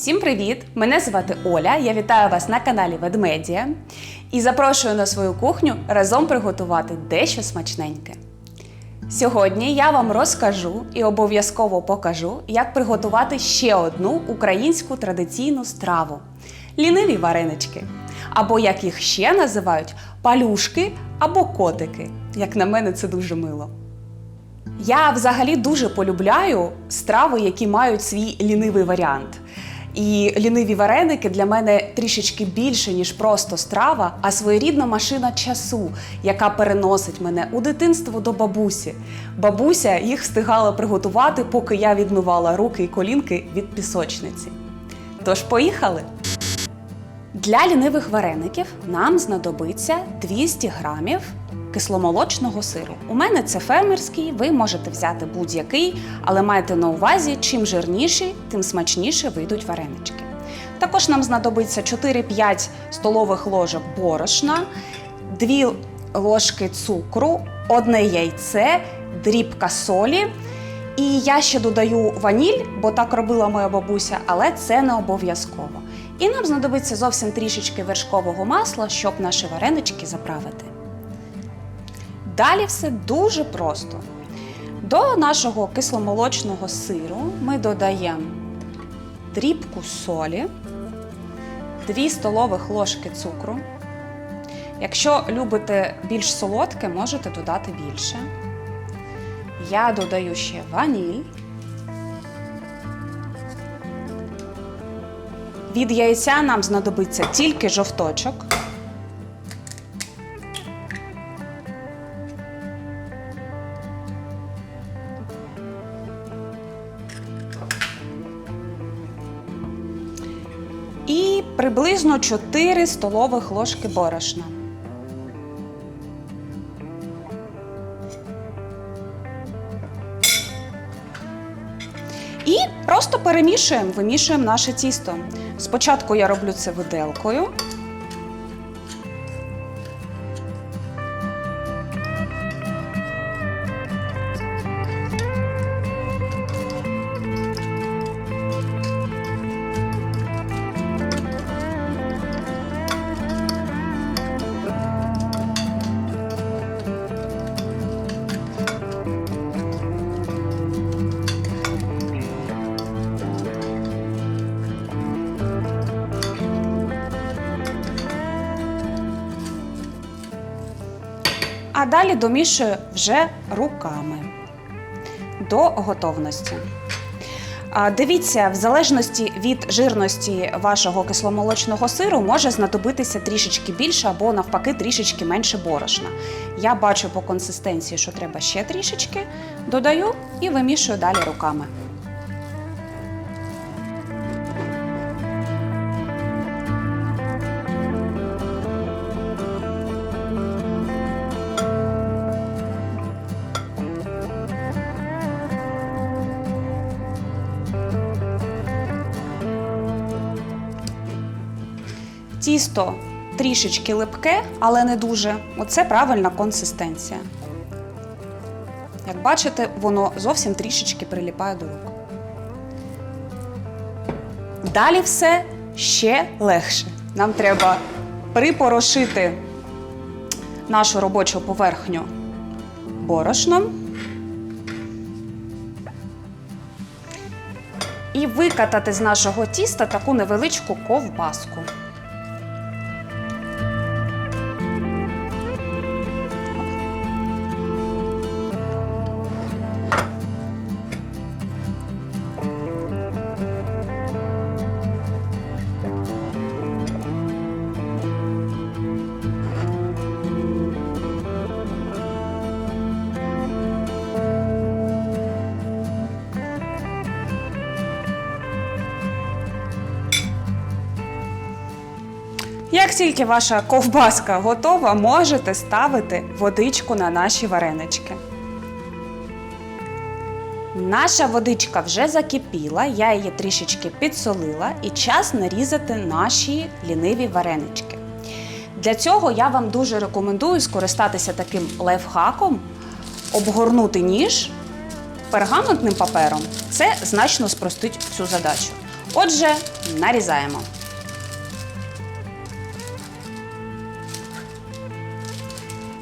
Всім привіт! Мене звати Оля. Я вітаю вас на каналі Ведмедія і запрошую на свою кухню разом приготувати дещо смачненьке. Сьогодні я вам розкажу і обов'язково покажу, як приготувати ще одну українську традиційну страву ліниві варенички. Або як їх ще називають палюшки або котики. Як на мене, це дуже мило. Я взагалі дуже полюбляю страви, які мають свій лінивий варіант. І ліниві вареники для мене трішечки більше, ніж просто страва, а своєрідна машина часу, яка переносить мене у дитинство до бабусі. Бабуся їх встигала приготувати, поки я відмивала руки і колінки від пісочниці. Тож поїхали! Для лінивих вареників нам знадобиться 200 грамів кисломолочного сиру. У мене це фермерський, ви можете взяти будь-який, але майте на увазі, чим жирніший, тим смачніше вийдуть варенички. Також нам знадобиться 4-5 столових ложок борошна, 2 ложки цукру, одне яйце, дрібка солі. І я ще додаю ваніль, бо так робила моя бабуся, але це не обов'язково. І нам знадобиться зовсім трішечки вершкового масла, щоб наші варенички заправити. Далі все дуже просто. До нашого кисломолочного сиру ми додаємо дрібку солі, 2 столових ложки цукру. Якщо любите більш солодке, можете додати більше. Я додаю ще ваніль. Від яйця нам знадобиться тільки жовточок. Приблизно 4 столових ложки борошна. І просто перемішуємо, вимішуємо наше тісто. Спочатку я роблю це виделкою. А далі домішую вже руками до готовності. Дивіться, в залежності від жирності вашого кисломолочного сиру може знадобитися трішечки більше або навпаки трішечки менше борошна. Я бачу по консистенції, що треба ще трішечки, додаю і вимішую далі руками. Тісто трішечки липке, але не дуже. Оце правильна консистенція. Як бачите, воно зовсім трішечки приліпає до рук. Далі все ще легше. Нам треба припорошити нашу робочу поверхню борошном і викатати з нашого тіста таку невеличку ковбаску. Як тільки ваша ковбаска готова, можете ставити водичку на наші варенички. Наша водичка вже закипіла, я її трішечки підсолила і час нарізати наші ліниві варенички. Для цього я вам дуже рекомендую скористатися таким лайфхаком, обгорнути ніж пергаментним папером. Це значно спростить цю задачу. Отже, нарізаємо.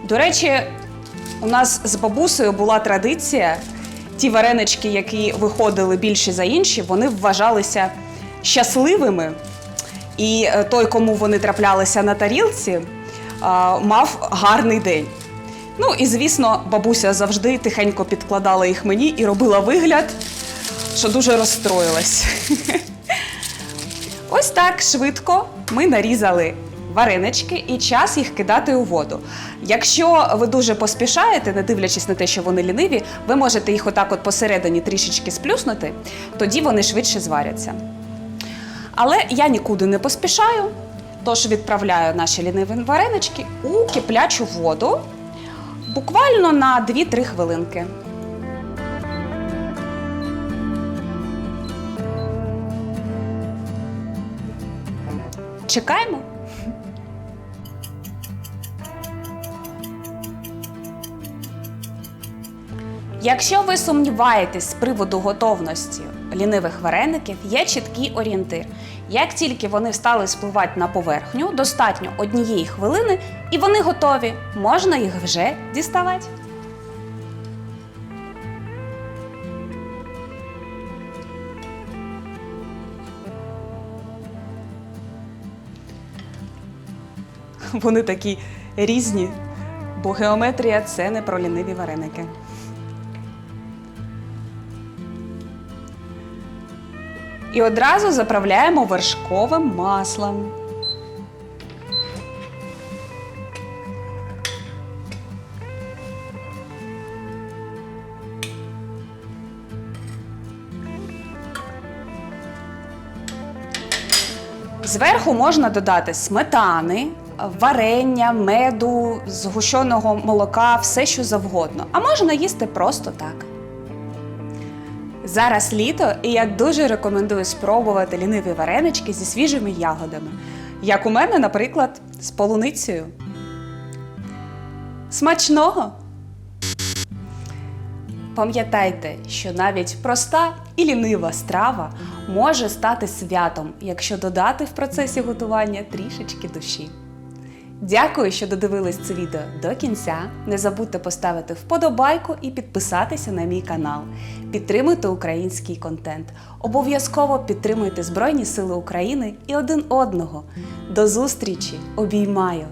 До речі, у нас з бабусею була традиція. Ті варенички, які виходили більше за інші, вони вважалися щасливими. І е, той, кому вони траплялися на тарілці, мав гарний день. Ну і звісно, бабуся завжди тихенько підкладала їх мені і робила вигляд, що дуже розстроїлась. Ось так швидко ми нарізали варенички і час їх кидати у воду. Якщо ви дуже поспішаєте, не дивлячись на те, що вони ліниві, ви можете їх отак от посередині трішечки сплюснути, тоді вони швидше зваряться. Але я нікуди не поспішаю, тож відправляю наші ліниві варенички у киплячу воду буквально на 2-3 хвилинки. Чекаємо. Якщо ви сумніваєтесь з приводу готовності лінивих вареників, є чіткий орієнтир. Як тільки вони стали спливати на поверхню, достатньо однієї хвилини, і вони готові. Можна їх вже діставати. Вони такі різні, бо геометрія це не про ліниві вареники. І одразу заправляємо вершковим маслом. Зверху можна додати сметани, варення, меду, згущеного молока, все що завгодно. А можна їсти просто так. Зараз літо, і я дуже рекомендую спробувати ліниві варенички зі свіжими ягодами. Як у мене, наприклад, з полуницею. Смачного! Пам'ятайте, що навіть проста і лінива страва може стати святом, якщо додати в процесі готування трішечки душі. Дякую, що додивились це відео до кінця. Не забудьте поставити вподобайку і підписатися на мій канал. Підтримуйте український контент. Обов'язково підтримуйте Збройні Сили України і один одного. До зустрічі! Обіймаю!